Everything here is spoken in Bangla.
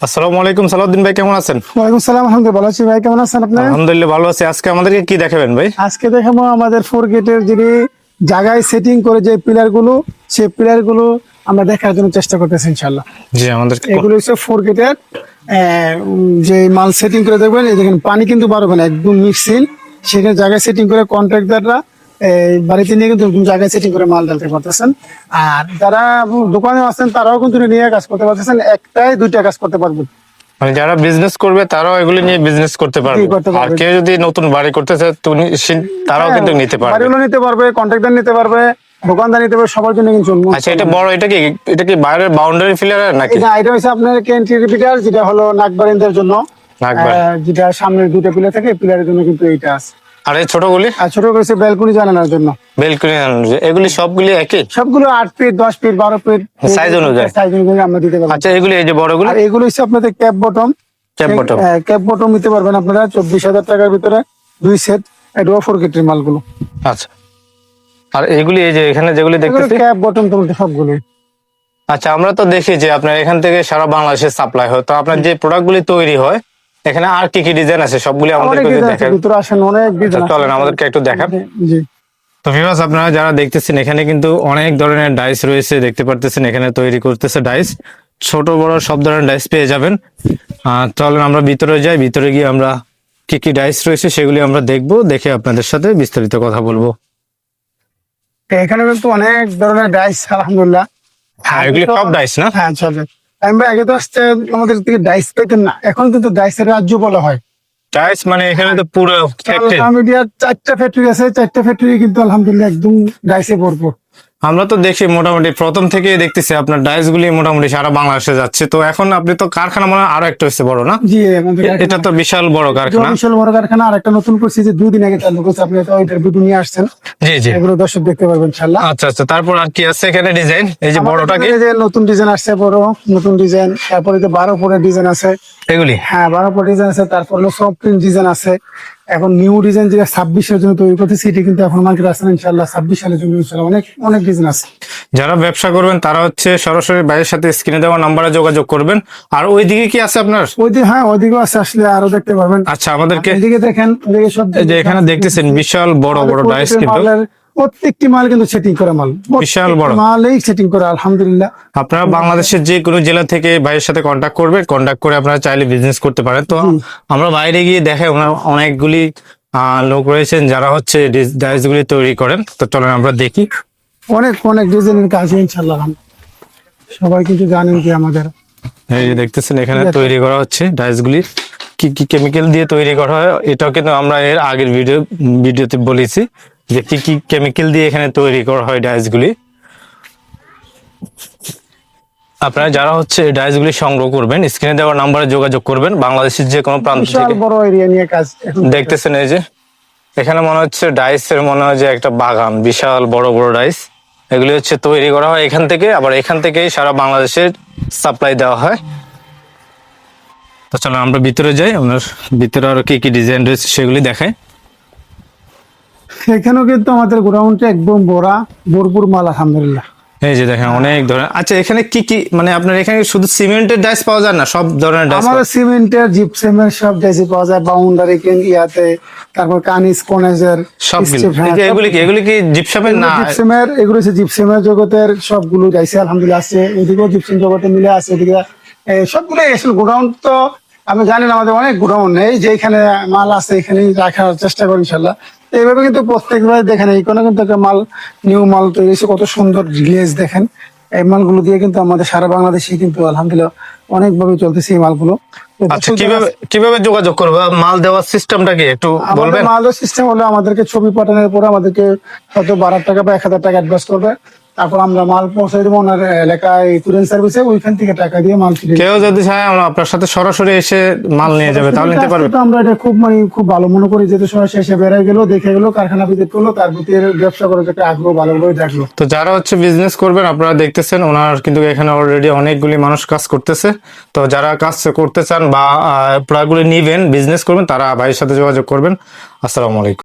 আসসালামু আলাইকুম সালাউদ্দিন ভাই কেমন আছেন? ওয়ালাইকুম সালাম আলহামদুলিল্লাহ ভালো আছি ভাই কেমন আছেন আপনি আলহামদুলিল্লাহ ভালো আছি। আজকে আমাদেরকে কি দেখাবেন ভাই? আজকে দেখাবো আমাদের ফোর গেটের যিনি জায়গায় সেটিং করে যে পিলারগুলো সেই পিলারগুলো আমরা দেখার জন্য চেষ্টা করতেছি ইনশাল্লাহ জি আমাদের এগুলো হচ্ছে ফোর গেটের যে মাল সেটিং করে দেখবেন এই দেখেন পানি কিন্তু পারবে না একদম মিক্সিল সেখানে জায়গায় সেটিং করে কন্ট্রাক্টররা বাড়িতে নিয়ে কিন্তু জায়গায় সেটিং করে মাল ডালতে পারতেছেন। আর যারা দোকানে আছেন তারাও কিন্তু নিয়ে কাজ করতে পারতেছেন। একটাই দুইটা কাজ করতে পারবেন মানে যারা বিজনেস করবে তারাও এগুলি নিয়ে বিজনেস করতে পারবে। আর কেউ যদি নতুন বাড়ি করতে চায় তারাও কিন্তু নিতে পারবে। বাড়িগুলো নিতে পারবে কন্ট্রাক্টর নিতে পারবে দোকানদার নিতে পারবে সবার জন্য কিন্তু আচ্ছা এটা বড় এটা কি এটা কি বাইরের বাউন্ডারি ফিলার নাকি? এটা এটা হচ্ছে আপনার কেন্ট্রি রিপিটার যেটা হলো নাকবারিনদের জন্য। যেটা সামনের দুটো পিলার থাকে পিলারের জন্য কিন্তু এইটা আছে। আর এই ছোটগুলি আর ছোট করেছে ব্যালকনি জানানোর জন্য। বেলকুনি এগুলি সবগুলি একই? সবগুলো আট ফিট দশ ফিট বারো ফিট। Size অনুযায়ী। সাইজ অনুযায়ী আমরা দিতে পারব। আচ্ছা এগুলি এই যে বড়গুলি আর এগুলো হচ্ছে আপনাদের cap bottom. Cap bottom। Cap bottom নিতে পারবেন আপনারা চব্বিশ হাজার টাকার ভিতরে দুই সেট এটা ফোর গেটের মালগুলো। আচ্ছা। আর এগুলি এই যে এখানে যেগুলি দেখতেছি? ক্যাপ বটম তোমাদের সবগুলো। আচ্ছা আমরা তো দেখি যে আপনার এখান থেকে সারা বাংলাদেশে সাপ্লাই হয়। তো আপনার যে প্রোডাক্টগুলি তৈরি হয় এখানে আর কি কি ডিজাইন আছে? সবগুলি অনেক আমাদেরকে দেখেন। ভিতরে আসেন অনেক ডিজাইন আচ্ছা, চলেন আমাদেরকে একটু দেখান। জি তো ভিউয়ার্স আপনারা যারা দেখতেছেন এখানে কিন্তু অনেক ধরনের ডাইস রয়েছে দেখতে পারতেছেন এখানে তৈরি করতেছে ডাইস ছোট বড় সব ধরনের ডাইস পেয়ে যাবেন। চলেন আমরা ভিতরে যাই ভিতরে গিয়ে আমরা কি কি ডাইস রয়েছে সেগুলি আমরা দেখব দেখে আপনাদের সাথে বিস্তারিত কথা বলব। এখানে কিন্তু অনেক ধরনের ডাইস আলহামদুলিল্লাহ। হ্যাঁ এগুলি সব ডাইস না? হ্যাঁ চলে আমি ভাই আগে তো আসতে আমাদের থেকে ডাইস পেতেন না। এখন কিন্তু ডাইসের রাজ্য বলা হয়। ডাইস মানে এখানে তো পুরো ফ্যাক্টরি চারটা ফ্যাক্টরি আছে চারটা ফ্যাক্টরি কিন্তু আলহামদুলিল্লাহ একদম ডাইসে ভরপুর। আমরা তো দেখি মোটামুটি প্রথম থেকে দেখতেছি আপনার ডাইস গুলি মোটামুটি সারা বাংলাদেশে যাচ্ছে। তো এখন আপনি তো কারখানা মনে আরও একটা হচ্ছে বড় না? জি এটা তো বিশাল বড় কারখানা। বিশাল বড় কারখানা। আর একটা নতুন করছি যে দুই দিন আগে চালু করছে। আপনি তো ওইটার ভিডিও নিয়ে আসছেন। জি জি। এগুলো দর্শক দেখতে পারবেন ইনশাল্লাহ আচ্ছা আচ্ছা তারপর আর কি আছে এখানে ডিজাইন এই যে বড়টা কি? যে নতুন ডিজাইন আসছে বড় নতুন ডিজাইন তারপরে যে বারো পরের ডিজাইন আছে। এগুলি? হ্যাঁ বারো পর ডিজাইন আছে। তারপর হলো সফট প্রিন্ট ডিজাইন আছে। এখন নিউ ডিজাইন যেটা ছাব্বিশের জন্য তৈরি করতেছি এটি কিন্তু এখন মার্কেট আসছে ইনশাল্লাহ ছাব্বিশ সালের জন্য ইনশাল্লাহ অনেক অনেক আছে যারা ব্যবসা করবেন তারা হচ্ছে সরাসরি বাইরের সাথে স্ক্রিনে দেওয়া নাম্বারে যোগাযোগ করবেন। আর ওইদিকে কি আছে আপনার? ওইদিকে হ্যাঁ ওইদিকেও আছে আসলে আরও দেখতে পারবেন। আচ্ছা আমাদেরকে এদিকে দেখেন ওইদিকে সব এই যে এখানে দেখতেছেন বিশাল বড় বড় ডাইস কিন্তু। প্রত্যেকটি মাল কিন্তু সেটিং করা মাল। বিশাল বড়। মালেই সেটিং করা আলহামদুলিল্লাহ। আপনারা বাংলাদেশের যে কোনো জেলা থেকে ভাইয়ের সাথে কন্ট্যাক্ট করবেন কন্ট্যাক্ট করে আপনারা চাইলে বিজনেস করতে পারেন। তো আমরা বাইরে গিয়ে দেখে ওনার অনেকগুলি আহ, লোক রয়েছেন যারা হচ্ছে ডাইস গুলি তৈরি করেন। তো চলেন আমরা দেখি। অনেক অনেক ডিজাইনের কাজ ইনশাল্লাহ। সবাই কিন্তু জানেন কি আমাদের। এই যে দেখতেছেন এখানে তৈরি করা হচ্ছে ডাইস গুলি কি কি কেমিক্যাল দিয়ে তৈরি করা হয় এটাও কিন্তু আমরা এর আগের ভিডিও ভিডিওতে বলেছি যে কি কি কেমিক্যাল দিয়ে এখানে তৈরি করা হয় ডাইস গুলি আপনারা যারা হচ্ছে ডাইস গুলি সংগ্রহ করবেন স্ক্রিনে দেওয়া নাম্বারে যোগাযোগ করবেন বাংলাদেশের যে কোনো প্রান্ত থেকে। বড় এরিয়া নিয়ে কাজ দেখতেছেন এই যে এখানে মনে হচ্ছে ডাইসের মনে হয় যে একটা বাগান বিশাল বড় বড় ডাইস। এগুলি হচ্ছে তৈরি করা হয় এখান থেকে। আবার এখান থেকে সারা বাংলাদেশের সাপ্লাই দেওয়া হয়। তো চলো আমরা ভিতরে যাই আপনার ভিতরে আরও কি কি ডিজাইন রয়েছে সেগুলি দেখাই। এখানেও কিন্তু আমাদের গোডাউনটা একদম বড়া ভরপুর মাল, আলহামদুলিল্লাহ। এই যে দেখেন অনেক ধরনের আচ্ছা এখানে কি কি মানে আপনার এখানে শুধু সিমেন্টের ডাইস পাওয়া যায় না? সব ধরনের ডাইস আমাদের সিমেন্টের জিপসেমের সব ডাইসি পাওয়া যায়। বাউন্ডারি কেন ইয়াতে তারপর কানিস কোনেজের স্টিপ, হ্যাঁ, এগুলি কি এগুলি কি জিপসাপের না। জিপসেমের এগুলো হচ্ছে জিপসেমের জগতের সবগুলো ডাইসি আলহামদুলিল্লাহ আছে। এদিকেও জিপসেম জগতে মিলে আছে এদিকে সবগুলো আসলে গোডাউন তো আপনি জানেন আমাদের অনেক গোডাউন নেই যে এখানে মাল আছে এখানেই রাখার চেষ্টা করি ইনশাল্লাহ। এইভাবে কিন্তু প্রত্যেকবার দেখেন এই কোনো কিন্তু একটা মাল নিউ মাল তৈরি হয়েছে কত সুন্দর গ্লেজ দেখেন। এই মালগুলো দিয়ে কিন্তু আমাদের সারা বাংলাদেশে কিন্তু আলহামদুলিল্লাহ অনেকভাবে চলতেছে এই মালগুলো। আচ্ছা কীভাবে কীভাবে যোগাযোগ করব? মাল দেওয়ার সিস্টেমটা কি একটু বলবেন? মালদা সিস্টেম হলো আমাদেরকে ছবি পাঠানোর পরে আমাদেরকে হয়তো বারো টাকা বা এক হাজার টাকা অ্যাডভান্স করবে। তারপর আমরা মাল পৌঁছে দেবো ওনার এলাকায় কুরিয়ার সার্ভিসে ওইখান থেকে টাকা দিয়ে মাল কিনে কেউ যদি চায় আমরা আপনার সাথে সরাসরি এসে মাল নিয়ে যাবে তাহলে নিতে পারবে। তো আমরা এটা খুব মানে খুব ভালো মনে করি যেহেতু সময় শেষে বেড়ে গেলো দেখে গেলো কারখানা ভিজিট করল তার প্রতি ব্যবসা করার একটা আগ্রহ ভালোভাবে দেখল তো যারা হচ্ছে বিজনেস করবেন আপনারা দেখতেছেন ওনার কিন্তু এখানে অলরেডি অনেকগুলি মানুষ কাজ করতেছে। তো যারা কাজ করতে চান বা প্রোডাক্টগুলি নিবেন বিজনেস করবেন তারা ভাইয়ের সাথে যোগাযোগ করবেন। আসসালামু আলাইকুম।